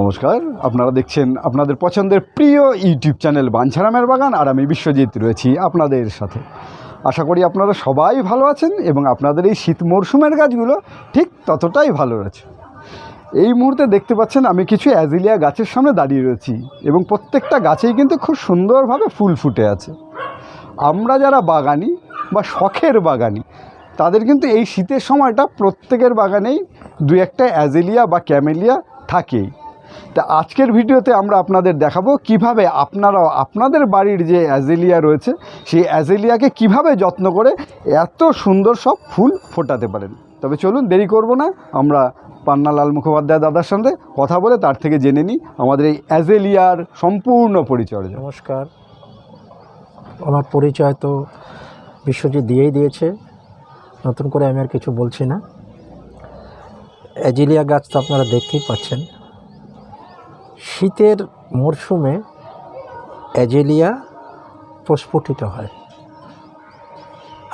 নমস্কার, আপনারা দেখছেন আপনাদের পছন্দের প্রিয় ইউটিউব চ্যানেল বাঞ্ছারামের বাগান আর আমি বিশ্বজিৎ রয়েছি আপনাদের সাথে। আশা করি আপনারা সবাই ভালো আছেন এবং আপনাদের এই শীত মরশুমের গাছগুলো ঠিক ততটাই ভালো রয়েছে। এই মুহূর্তে দেখতে পাচ্ছেন আমি কিছু অ্যাজিলিয়া গাছের সামনে দাঁড়িয়ে রয়েছি এবং প্রত্যেকটা গাছেই কিন্তু খুব সুন্দরভাবে ফুল ফুটে আছে। আমরা যারা বাগানি বা শখের বাগানি তাদের কিন্তু এই শীতের সময়টা প্রত্যেকের বাগানেই দু একটা অ্যাজেলিয়া বা ক্যামেলিয়া থাকেই। তা আজকের ভিডিওতে আমরা আপনাদের দেখাবো কীভাবে আপনারাও আপনাদের বাড়ির যে অ্যাজেলিয়া রয়েছে, সেই অ্যাজেলিয়াকে কীভাবে যত্ন করে এত সুন্দর সব ফুল ফোটাতে পারেন। তবে চলুন দেরি করব না, আমরা পান্নালাল মুখোপাধ্যায় দাদার সঙ্গে কথা বলে তার থেকে জেনে নিই আমাদের এই অ্যাজেলিয়ার সম্পূর্ণ পরিচর্যা। নমস্কার। আমার পরিচয় তো বিশ্বজিৎ দিয়েই দিয়েছে। নতুন করে আমি আর কিছু বলছি না। অ্যাজিলিয়া গাছ তো আপনারা দেখতেই পাচ্ছেন। শীতের মরশুমে অ্যাজেলিয়া প্রস্ফুটিত হয়।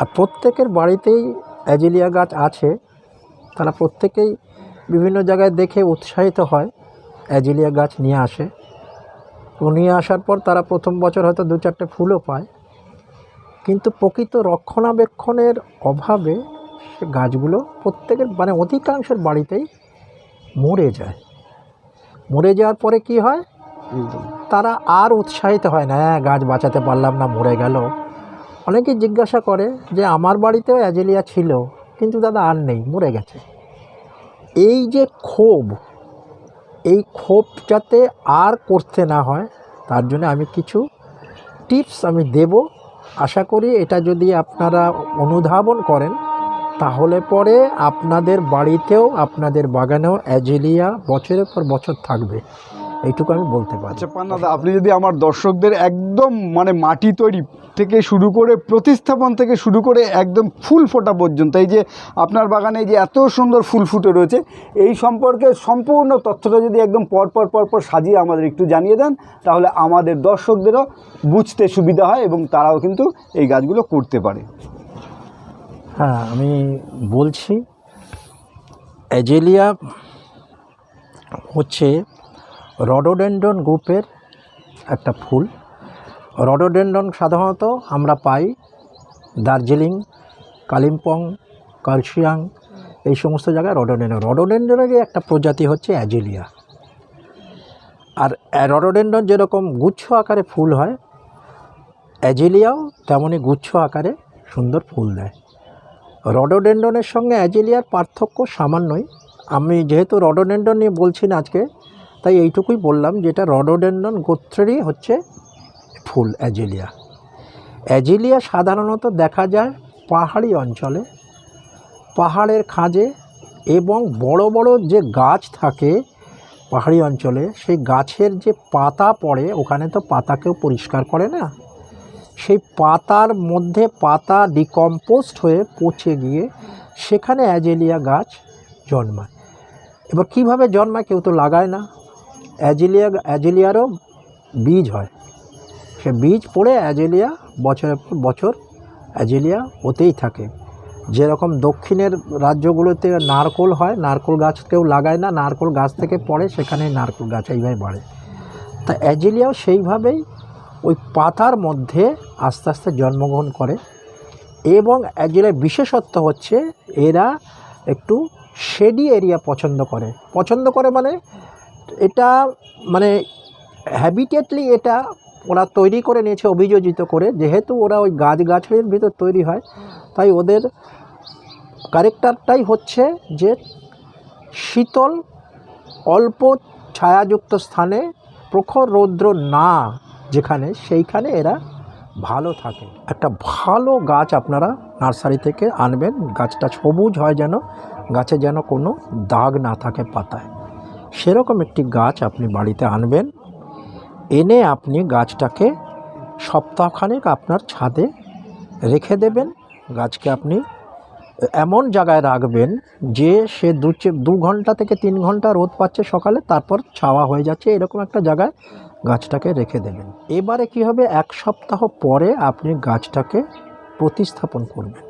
আর প্রত্যেকের বাড়িতেই অ্যাজেলিয়া গাছ আছে। তারা প্রত্যেকেই বিভিন্ন জায়গায় দেখে উৎসাহিত হয়, অ্যাজেলিয়া গাছ নিয়ে আসে। ও নিয়ে আসার পর তারা প্রথম বছর হয়তো দু চারটে ফুলও পায়। কিন্তু প্রকৃত রক্ষণাবেক্ষণের অভাবে সে গাছগুলো প্রত্যেকের মানে অধিকাংশের বাড়িতেই মরে যায়। মরে যাওয়ার পরে কি হয়? তারা আর উৎসাহিত হয় না হ্যাঁ গাছ বাঁচাতে পারলাম না মরে গেল। অনেকেই জিজ্ঞাসা করে যে আমার বাড়িতেও অ্যাজেলিয়া ছিল কিন্তু দাদা আর নেই মরে গেছে। এই যে ক্ষোভ এই ক্ষোভ যাতে আর করতে না হয় তার জন্য আমি কিছু টিপস আমি দেব। আশা করি এটা যদি আপনারা অনুধাবন করেন, তাহলে পরে আপনাদের বাড়িতেও, আপনাদের বাগানেও, অ্যাজেলিয়া বছরের পর বছর থাকবে। এইটুকু আমি বলতে পারি আচ্ছা পান্নাদা আপনি যদি আমার দর্শকদের একদম মানে মাটি তৈরি থেকে শুরু করে প্রতিস্থাপন থেকে শুরু করে একদম ফুল ফোটা পর্যন্ত এই যে আপনার বাগানে যে এত সুন্দর ফুল ফুটে রয়েছে এই সম্পর্কে সম্পূর্ণ তথ্যটা যদি একদম পরপর পরপর সাজিয়ে আমাদের একটু জানিয়ে দেন তাহলে আমাদের দর্শকদেরও বুঝতে সুবিধা হয় এবং তারাও কিন্তু এই গাছগুলো করতে পারে। হ্যাঁ আমি বলছি অ্যাজেলিয়া হচ্ছে রডোডেন্ডন গ্রুপের একটা ফুল। রডোডেন্ডন সাধারণত আমরা পাই দার্জিলিং, কালিম্পং কার্শিয়াং এই সমস্ত জায়গায় রডোডেন্ডন রডোডেন্ডনেরই একটা প্রজাতি হচ্ছে অ্যাজেলিয়া। আর রডোডেন্ডন যেরকম গুচ্ছ আকারে ফুল হয়, অ্যাজেলিয়াও তেমনই গুচ্ছ আকারে সুন্দর ফুল দেয়। রডোডেন্ডনের সঙ্গে অ্যাজেলিয়ার পার্থক্য সামান্যই। আমি যেহেতু রডোডেন্ডন নিয়ে বলছি না আজকে তাই এইটুকুই বললাম যেটা রডোডেন্ডন গোত্রেরই হচ্ছে ফুল, অ্যাজেলিয়া। অ্যাজেলিয়া সাধারণত দেখা যায় পাহাড়ি অঞ্চলে, পাহাড়ের খাঁজে এবং বড় বড় যে গাছ থাকে পাহাড়ি অঞ্চলে, সেই গাছের যে পাতা পড়ে, ওখানে তো পাতাকেও পরিষ্কার করে না, সেই পাতার মধ্যে পাতা ডিকম্পোস্ট হয়ে পচে গিয়ে সেখানে অ্যাজেলিয়া গাছ জন্মায়। এবার কীভাবে জন্মায় কেউ তো লাগায় না। অ্যাজেলিয়া, অ্যাজেলিয়ারও বীজ হয়। সে বীজ পড়ে অ্যাজেলিয়া বছরের পর বছর অ্যাজেলিয়া হতেই থাকে। যেরকম দক্ষিণের রাজ্যগুলোতে নারকোল হয়, নারকোল গাছ কেউ লাগায় না, নারকোল গাছ থেকে পড়ে সেখানে নারকোল গাছ এইভাবে বাড়ে। তা অ্যাজেলিয়াও সেইভাবেই ওই পাতার মধ্যে আস্তে আস্তে জন্মগ্রহণ করে এবং অ্যাজেলিয়ার বিশেষত্ব হচ্ছে এরা একটু শেডি এরিয়া পছন্দ করে। পছন্দ করে মানে এটা মানে হ্যাবিটেটলি এটা ওরা তৈরি করে নিয়েছে, অভিযোজিত করে। যেহেতু ওরা ওই গাছ গাছড়ির ভিতর তৈরি হয়, তাই ওদের ক্যারেক্টারটাই হচ্ছে যে শীতল, অল্প ছায়াযুক্ত স্থানে প্রখর রৌদ্র না যেখানে, সেইখানে এরা ভালো থাকে। একটা ভালো গাছ আপনারা নার্সারি থেকে আনবেন, গাছটা সবুজ হয় যেন, গাছে যেন কোনো দাগ না থাকে পাতায়। সেরকম একটি গাছ আপনি বাড়িতে আনবেন। এনে আপনি গাছটাকে সপ্তাহখানেক আপনার ছাদে রেখে দেবেন। গাছকে আপনি এমন জায়গায় রাখবেন যে সে দু দু ঘণ্টা থেকে তিন ঘণ্টা রোদ পাচ্ছে সকালে, তারপর ছাওয়া হয়ে যাচ্ছে। এরকম একটা জায়গায় গাছটাকে রেখে দেবেন। এবারে কি হবে? এক সপ্তাহ পরে আপনি গাছটাকে প্রতিস্থাপন করবেন।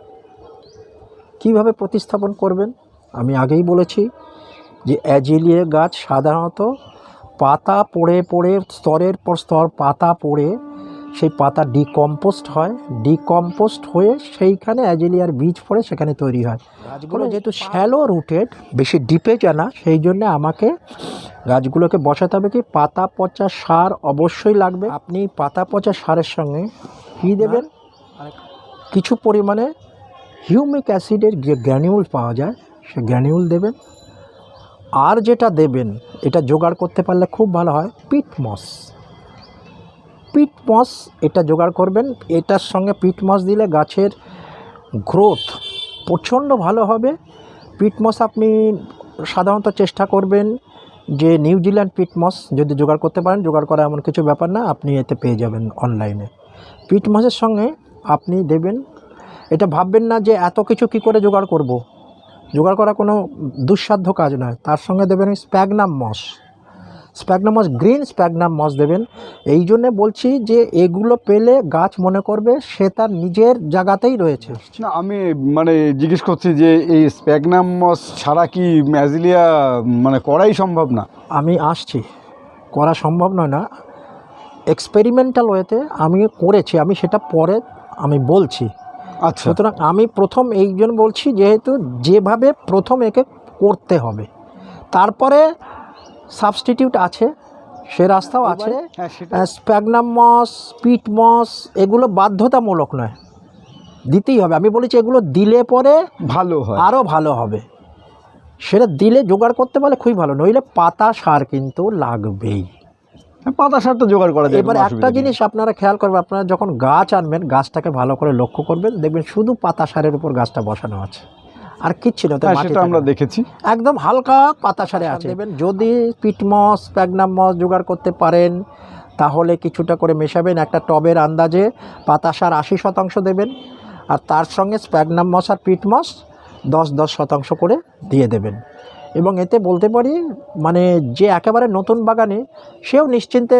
কীভাবে প্রতিস্থাপন করবেন? আমি আগেই বলেছি যে অ্যাজেলিয়া গাছ সাধারণত পাতা পড়ে পড়ে স্তরের পর স্তর পাতা পড়ে সেই পাতা ডিকম্পোস্ট হয়। ডিকম্পোস্ট হয়ে সেইখানে অ্যাজেলিয়ার বীজ পড়ে সেখানে তৈরি হয়। গাছগুলো যেহেতু শ্যালো রুটেড বেশি ডিপে জানা সেই জন্য আমাকে গাছগুলোকে বসাতে হবে কি পাতা পচা সার অবশ্যই লাগবে। আপনি পাতা পচা সারের সঙ্গে কী দেবেন? কিছু পরিমাণে হিউমিক অ্যাসিডের যে গ্র্যানিউল পাওয়া যায় সে গ্র্যানিউল দেবেন। আর যেটা দেবেন, এটা জোগাড় করতে পারলে খুব ভালো হয়, পিট মস। পিট মস এটা জোগাড় করবেন, এটার সঙ্গে পিট মস দিলে গাছের গ্রোথ প্রচণ্ড ভালো হবে। পিট মস আপনি সাধারণত চেষ্টা করবেন যে নিউজিল্যান্ড পিট মস যদি জোগাড় করতে পারেন, জোগাড় করা এমন কিছু ব্যাপার না, আপনি এতে পেয়ে যাবেন অনলাইনে। পিট মসের সঙ্গে আপনি দেবেন, এটা ভাববেন না যে এত কিছু কি করে জোগাড় করব। জোগাড় করা কোনো দুঃসাধ্য কাজ নয়। তার সঙ্গে দেবেন sphagnum moss. Sphagnum moss green sphagnum moss দেবেন। এই জন্যে বলছি যে এগুলো পেলে গাছ মনে করবে সে তার নিজের জায়গাতেই রয়েছে। না আমি মানে জিজ্ঞেস করছি যে এই স্প্যাগনাম মস ছাড়া কি ম্যাজিলিয়া মানে করাই সম্ভব না? আমি আসছি। করা সম্ভব নয় না। এক্সপেরিমেন্টাল ওয়েতে আমি করেছি আমি সেটা পরে আমি বলছি। আচ্ছা। সুতরাং আমি প্রথম এই জন্য বলছি যেহেতু যেভাবে প্রথম একে করতে হবে। তারপরে সাবস্টিটিউট আছে সে রাস্তাও আছে। স্প্যাগনাম মস পিট মস এগুলো বাধ্যতামূলক নয়। দিতেই হবে। আমি বলেছি এগুলো দিলে পরে ভালো হয়। আরও ভালো হবে। সেটা দিলে জোগাড় করতে পারলে খুবই ভালো নইলে পাতা সার কিন্তু লাগবেই। পাতা সার তো জোগাড় করা যায় এবার একটা জিনিস আপনারা খেয়াল করবেন আপনারা যখন গাছ আনবেন গাছটাকে ভালো করে লক্ষ্য করবেন দেখবেন শুধু পাতা সারের উপর গাছটা বসানো আছে। আর কিচ্ছু না হ্যাঁ মাটি সেটা আমরা দেখেছি। একদম হালকা পাতা সারে আছে। দেবেন। যদি পিটমস প্যাগনাম মস জোগাড় করতে পারেন তাহলে কিছুটা করে মেশাবেন একটা টবের আন্দাজে পাতা সার আশি শতাংশ দেবেন আর তার সঙ্গে স্প্যাগনাম মস আর পিটমস দশ দশ শতাংশ করে দিয়ে দেবেন। এবং এতে বলতে পারি মানে যে একেবারে নতুন বাগানে সেও নিশ্চিন্তে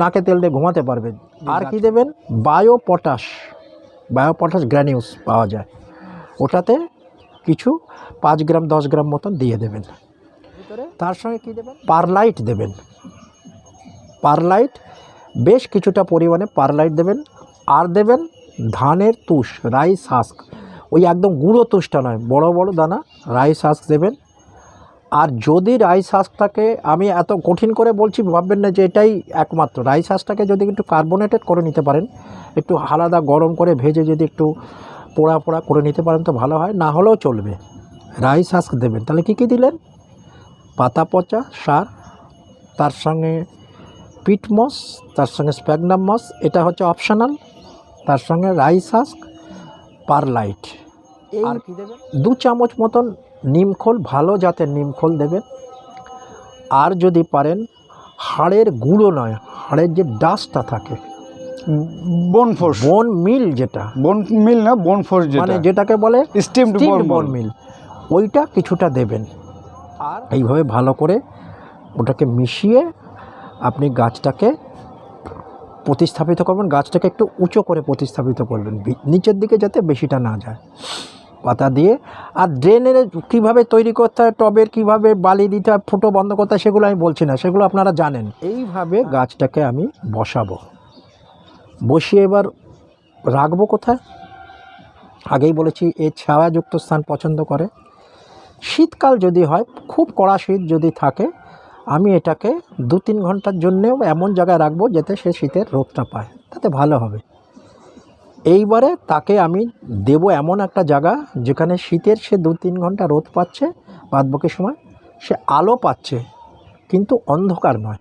নাকে তেল দিয়ে ঘুমাতে পারবে। আর কি দেবেন? Bio potash bio potash granules পাওয়া যায়। ওটাতে কিছু পাঁচ গ্রাম দশ গ্রাম মতন দিয়ে দেবেন। তার সঙ্গে কি দেবেন? পারলাইট দেবেন। পারলাইট বেশ কিছুটা পরিমাণে পারলাইট দেবেন। আর দেবেন ধানের তুষ রাইস হাস্ক। ওই একদম গুঁড়ো তুষটা নয় বড় বড় দানা রাইস হাস্ক দেবেন। আর যদি রাইস হাঁসটাকে আমি এত কঠিন করে বলছি ভাববেন না যে এটাই একমাত্র। রাইস হাঁসটাকে যদি একটু কার্বোনেটেড করে নিতে পারেন একটু আলাদা গরম করে ভেজে যদি একটু পোড়া পোড়া করে নিতে পারেন তো ভালো হয় না হলেও চলবে। রাইস হাঁস দেবেন। তাহলে কী কী দিলেন? পাতা পচা সার তার সঙ্গে পিট পিটমস তার সঙ্গে স্প্যাগনাম মস এটা হচ্ছে অপশনাল তার সঙ্গে রাইস হাস্ক পারলাইট। আর কি দেবেন দু চামচ মতন নিমখোল ভালো জাতের নিমখোল দেবেন। আর যদি পারেন হাড়ের গুঁড়ো নয় হাড়ের যে ডাস্টটা থাকে বন ফোর্স বোন মিল যেটা। বন মিল না বন ফোর্স মানে যেটাকে বলে স্টিমড বন মিল ওইটা কিছুটা দেবেন। আর এইভাবে ভালো করে ওটাকে মিশিয়ে আপনি গাছটাকে প্রতিস্থাপিত করবেন। গাছটাকে একটু উঁচু করে প্রতিস্থাপিত করবেন। নিচের দিকে যাতে বেশিটা না যায়। পাতা দিয়ে। আর ড্রেনের কীভাবে তৈরি করতে হয়, টবের কীভাবে বালি দিতে হয়, ফুটো বন্ধ করতে হয়, সেগুলো আমি বলছি না, সেগুলো আপনারা জানেন। এইভাবে গাছটাকে আমি বসাবো। বসিয়ে এবার রাখব কোথায়? আগেই বলেছি, এ ছায়াযুক্ত স্থান পছন্দ করে। শীতকাল যদি হয়, খুব কড়া শীত যদি থাকে, আমি এটাকে দু তিন ঘণ্টার জন্যেও এমন জায়গায় রাখব, যাতে সে শীতের রোদটা পায়। তাতে ভালো হবে। এইবারে তাকে আমি দেব এমন একটা জায়গা যেখানে শীতের সে দু তিন ঘণ্টা রোদ পাচ্ছে বাদবাকি সময় সে আলো পাচ্ছে কিন্তু অন্ধকার নয়।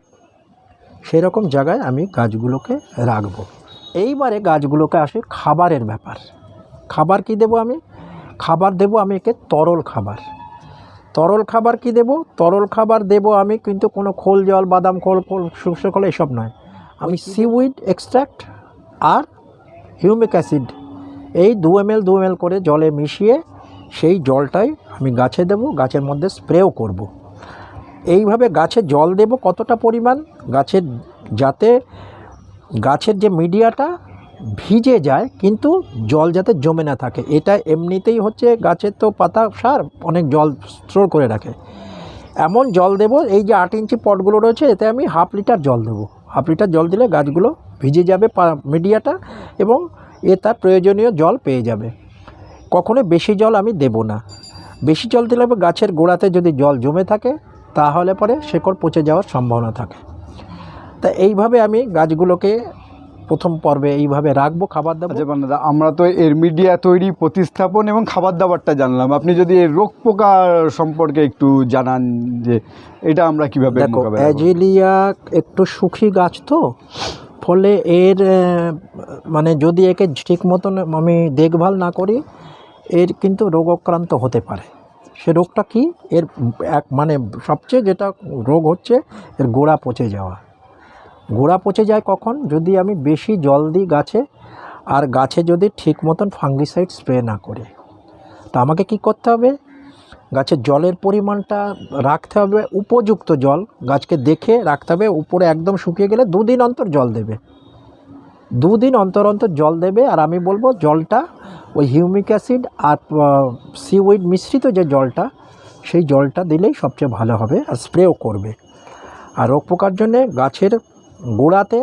সেরকম জায়গায় আমি গাছগুলোকে রাখব। এইবারে গাছগুলোকে আসে খাবারের ব্যাপার। খাবার কি দেব আমি? খাবার দেব আমি একে তরল খাবার। তরল খাবার কি দেব? তরল খাবার দেব আমি কিন্তু কোনো খোল জল বাদাম খোল খোল শুকনো খোল এসব নয়। আমি সিউইড এক্সট্র্যাক্ট আর হিউমিক অ্যাসিড। এই দু এম এল, দু এম এল করে জলে মিশিয়ে সেই জলটাই আমি গাছে দেব, গাছের মধ্যে স্প্রেও করব। এইভাবে গাছে জল দেব কতটা পরিমাণ? গাছের যাতে গাছের যে মিডিয়াটা ভিজে যায়, কিন্তু জল যাতে জমে না থাকে। এটা এমনিতেই হচ্ছে গাছের তো পাতা সার, অনেক জল স্টোর করে রাখে। এমন জল দেব, এই যে আট ইঞ্চি পটগুলো রয়েছে, এতে আমি হাফ লিটার জল দেবো। হাফ লিটার জল দিলে গাছগুলো ভিজে যাবে মিডিয়াটা এবং এ তার প্রয়োজনীয় জল পেয়ে যাবে। কখনো বেশি জল আমি দেব না। বেশি জল দিলে গাছের গোড়াতে যদি জল জমে থাকে তাহলে পরে শেকড় পচে যাওয়ার সম্ভাবনা থাকে। তা এইভাবে আমি গাছগুলোকে প্রথম পর্বে এইভাবে রাখব খাবার দাবার আচ্ছা পান্নাদা আমরা তো এর মিডিয়া তৈরি প্রতিস্থাপন এবং খাবার দাবারটা জানলাম। আপনি যদি এর রোগ পোকা সম্পর্কে একটু জানান যে এটা আমরা কীভাবে? অ্যাজিলিয়া একটু সুখী গাছ তো ফলে এর মানে যদি একে ঠিক মতন আমি দেখভাল না করি, এর কিন্তু রোগাক্রান্ত হতে পারে। সে রোগটা কি? এর এক মানে সবচেয়ে যেটা রোগ হচ্ছে, এর গোড়া পচে যাওয়া। গোড়া পচে যায় কখন? যদি আমি বেশি জল দিই গাছে, আর গাছে যদি ঠিক মতন ফাঙ্গিসাইড স্প্রে না করি। তো আমাকে কি করতে হবে? গাছের জলের পরিমাণটা রাখতে হবে, উপযুক্ত জল গাছকে দেখে রাখতে হবে, উপরে একদম শুকিয়ে গেলে দুদিন অন্তর জল দেবে। দুদিন অন্তর অন্তর জল দেবে আর আমি বলব জলটা, ওই হিউমিক অ্যাসিড আর সিউইড মিশ্রিত যে জলটা, সেই জলটা দিলেই সবচেয়ে ভালো হবে আর স্প্রেও করবে। আর রোগ পোকার জন্যে গাছের গোড়াতে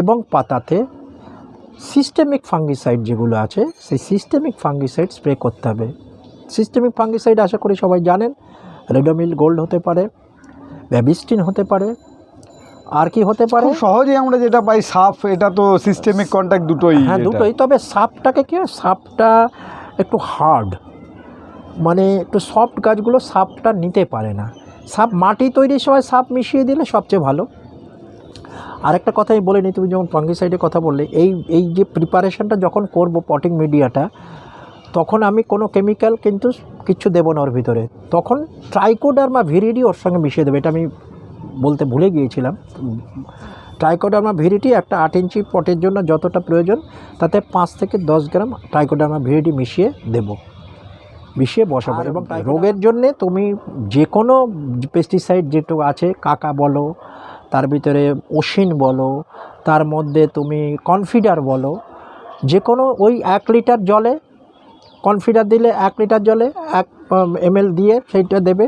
এবং পাতাতে সিস্টেমিক ফাঙ্গিসাইড যেগুলো আছে, সেই সিস্টেমিক ফাঙ্গিসাইড স্প্রে করতে হবে। সিস্টেমিক ফাঙ্গিসাইড আশা করি সবাই জানেন। রেডোমিল গোল্ড হতে পারে ব্যাবিস্টিন হতে পারে আর কি হতে পারে? খুব সহজেই আমরা যেটা পাই সাপ এটা তো সিস্টেমিক কন্ট্যাক্ট দুটোই হ্যাঁ দুটোই। তবে সাপটাকে কি সাপটা একটু হার্ড মানে একটু সফট গাছগুলো সাপটা নিতে পারে না। সাপ মাটি তৈরির সময় সাপ মিশিয়ে দিলে সবচেয়ে ভালো। আরেকটা কথাই বলে নিই তুমি যেমন ফাঙ্গিসাইডের কথা বললে এই এই যে প্রিপারেশনটা যখন করব পটিং মিডিয়াটা তখন আমি কোনো কেমিক্যাল কিন্তু কিচ্ছু দেবো না ওর ভিতরে। তখন ট্রাইকোডার্মা ভিরিডি ওর সঙ্গে মিশিয়ে দেবে এটা আমি বলতে ভুলে গিয়েছিলাম। ট্রাইকোডার্মা ভিরিটি একটা আট ইঞ্চি পটের জন্য যতটা প্রয়োজন তাতে পাঁচ থেকে দশ গ্রাম ট্রাইকোডার্মা ভিরিটি মিশিয়ে দেব। মিশিয়ে বসাবো। এবং রোগের জন্যে তুমি যে কোনো পেস্টিসাইড যেটুকু আছে কাকা বলো তার ভিতরে ওশিন বলো তার মধ্যে তুমি কনফিডার বলো যে কোনো ওই এক লিটার জলে কনফিডার দিলে এক লিটার জলে, এক এমএল দিয়ে সেইটা দেবে।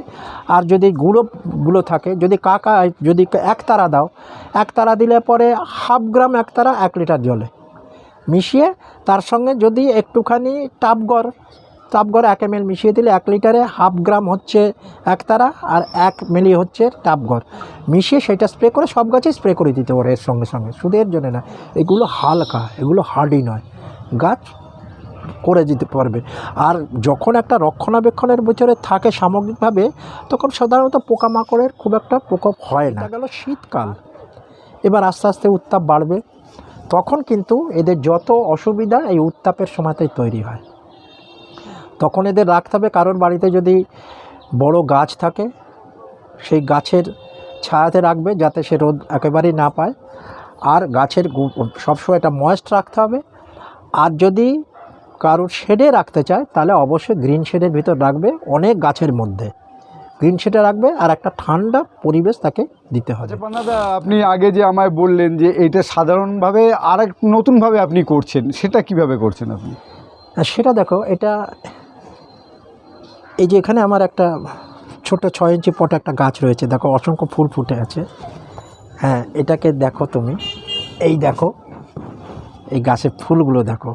আর যদি গুঁড়োগুলো থাকে, যদি কাকা, যদি এক তারা দাও, এক তারা দিলে পরে হাফ গ্রাম এক তারা এক লিটার জলে মিশিয়ে, তার সঙ্গে যদি একটুখানি টাপগড় টাপগড় এক এমএল মিশিয়ে দিলে এক লিটারে হাফ গ্রাম হচ্ছে এক তারা আর এক মিলি হচ্ছে টাপগড় মিশিয়ে সেটা স্প্রে করে, সব গাছে স্প্রে করে দিতে পারে এর সঙ্গে সঙ্গে। শুধু এর জন্য না, এগুলো হালকা, এগুলো হার্ডি নয়। গাছ করে দিতে পারবে। আর যখন একটা রক্ষণাবেক্ষণের ভিতরে থাকে সামগ্রিকভাবে তখন সাধারণত পোকামাকড়ের খুব একটা প্রকোপ হয় না। গেল শীতকাল। এবার আস্তে আস্তে উত্তাপ বাড়বে। তখন কিন্তু এদের যত অসুবিধা এই উত্তাপের সময়তেই তৈরি হয়। তখন এদের রাখতে হবে কারোর বাড়িতে যদি বড় গাছ থাকে সেই গাছের ছায়াতে রাখবে যাতে সে রোদ একেবারেই না পায়। আর গাছের সবসময় এটা ময়েস্ট রাখতে হবে। আর যদি কারোর শেডে রাখতে চায় তাহলে অবশ্যই গ্রিন শেডের ভিতর রাখবে অনেক গাছের মধ্যে। গ্রিন শেডে রাখবে আর একটা ঠান্ডা পরিবেশ তাকে দিতে হবে। আচ্ছা আপনি আগে যে আমায় বললেন যে এটা সাধারণভাবে আর এক নতুনভাবে আপনি করছেন সেটা কীভাবে করছেন আপনি? সেটা দেখো এটা এই যে এখানে আমার একটা ছোট ছয় ইঞ্চি পটে একটা গাছ রয়েছে দেখো অসংখ্য ফুল ফুটে আছে। হ্যাঁ এটাকে দেখো তুমি। এই দেখো এই গাছের ফুলগুলো দেখো।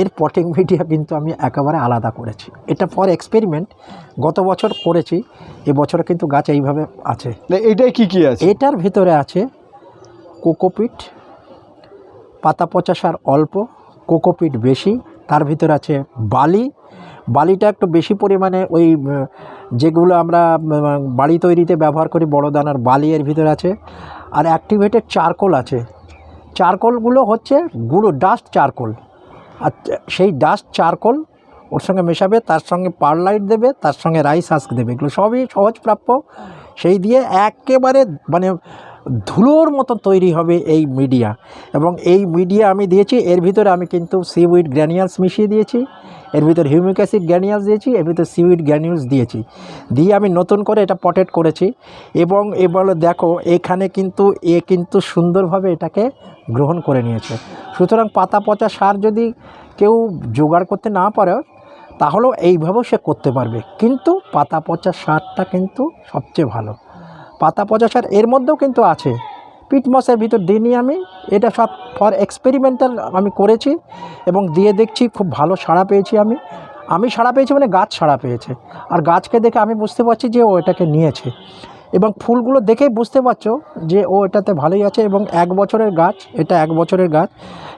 এর পটিং মিডিয়া কিন্তু আমি একেবারে আলাদা করেছি। এটা ফর এক্সপেরিমেন্ট গত বছর করেছি এবছর কিন্তু গাছ এইভাবে আছে। এটাই কি কি আছে? এটার ভিতরে আছে কোকোপিট পাতা পচা সার অল্প কোকোপিট বেশি তার ভিতরে আছে বালি। বালিটা একটু বেশি পরিমাণে ওই যেগুলো আমরা বাড়ি তৈরিতে ব্যবহার করি বড় দানার বালি এর ভিতরে আছে। আর অ্যাক্টিভেটেড চারকোল আছে। চারকোলগুলো হচ্ছে গুঁড়ো ডাস্ট চারকোল আর সেই ডাস্ট চারকোল ওর সঙ্গে মেশাবে, তার সঙ্গে পারলাইট দেবে, তার সঙ্গে রাইস হাস্ক দেবে। এগুলো সবই সহজপ্রাপ্য সেই দিয়ে একেবারে মানে ধুলোর মতো তৈরি হবে এই মিডিয়া। এবং এই মিডিয়া আমি দিয়েছি, এর ভিতরে আমি কিন্তু সিউইড গ্র্যানিয়ালস মিশিয়ে দিয়েছি, এর ভিতরে হিউমিক অ্যাসিড গ্র্যানিয়ালস দিয়েছি, এর ভিতরে সিউইড গ্র্যানিউলস দিয়েছি। দিয়ে আমি নতুন করে এটা পটেট করেছি এবং এবার দেখো, এখানে কিন্তু এ কিন্তু সুন্দরভাবে এটাকে গ্রহণ করে নিয়েছে। সুতরাং পাতা পচা সার যদি কেউ জোগাড় করতে না পারে, তাহলেও এইভাবেও সে করতে পারবে। কিন্তু পাতা পচা সারটা কিন্তু সবচেয়ে ভালো। পাতা পচা সার এর মধ্যেও কিন্তু আছে। পিট পিটমসের ভিতর দিইনি আমি এটা সব ফর এক্সপেরিমেন্টাল আমি করেছি এবং দিয়ে দেখছি খুব ভালো সাড়া পেয়েছি আমি। আমি সাড়া পেয়েছি মানে গাছ সাড়া পেয়েছে। আর গাছকে দেখে আমি বুঝতে পারছি যে ও এটাকে নিয়েছে। এবং ফুলগুলো দেখেই বুঝতে পারছ যে ও এটাতে ভালোই আছে এবং এক বছরের গাছ, এটা এক বছরের গাছ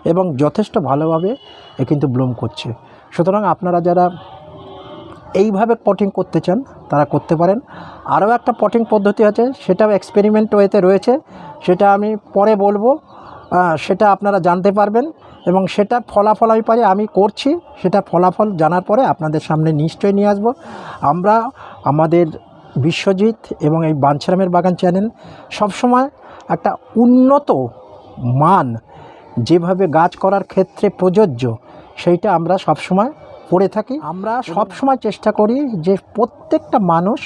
এবং যথেষ্ট ভালোভাবে এ কিন্তু ব্লুম করছে। সুতরাং আপনারা যারা এইভাবে পটিং করতে চান, তারা করতে পারেন। আরও একটা পটিং পদ্ধতি আছে, সেটাও এক্সপেরিমেন্ট ওয়েতে রয়েছে। সেটা আমি পরে বলব সেটা আপনারা জানতে পারবেন এবং সেটা ফলাফল আমি পারি, আমি করছি, সেটা ফলাফল জানার পরে আপনাদের সামনে নিশ্চয়ই নিয়ে আসব। আমরা, আমাদের বিশ্বজিৎ এবং এই বাঞ্ছারামের বাগান চ্যানেল সবসময় একটা উন্নত মান, যেভাবে গাছ করার ক্ষেত্রে প্রযোজ্য, সেইটা আমরা সবসময় করে থাকি। আমরা সবসময় চেষ্টা করি যে প্রত্যেকটা মানুষ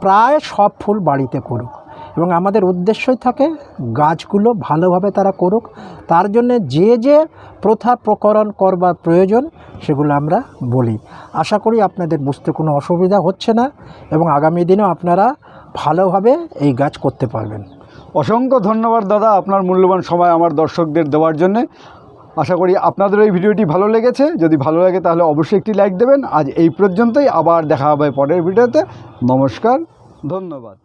প্রায় সব ফুল বাড়িতে করুক। এবং আমাদের উদ্দেশ্যই থাকে গাছগুলো ভালোভাবে তারা করুক। তার জন্যে যে যে প্রথা প্রকরণ করবার প্রয়োজন সেগুলো আমরা বলি। আশা করি আপনাদের বুঝতে কোনো অসুবিধা হচ্ছে না এবং আগামী দিনেও আপনারা ভালোভাবে এই গাছ করতে পারবেন। অসংখ্য ধন্যবাদ দাদা আপনার মূল্যবান সময় আমার দর্শকদের দেওয়ার জন্যে। আশা করি আপনাদের এই ভিডিওটি ভালো লেগেছে। যদি ভালো লাগে তাহলে অবশ্যই একটি লাইক দেবেন। আজ এই পর্যন্তই। আবার দেখা হবে পরের ভিডিওতে। নমস্কার, ধন্যবাদ।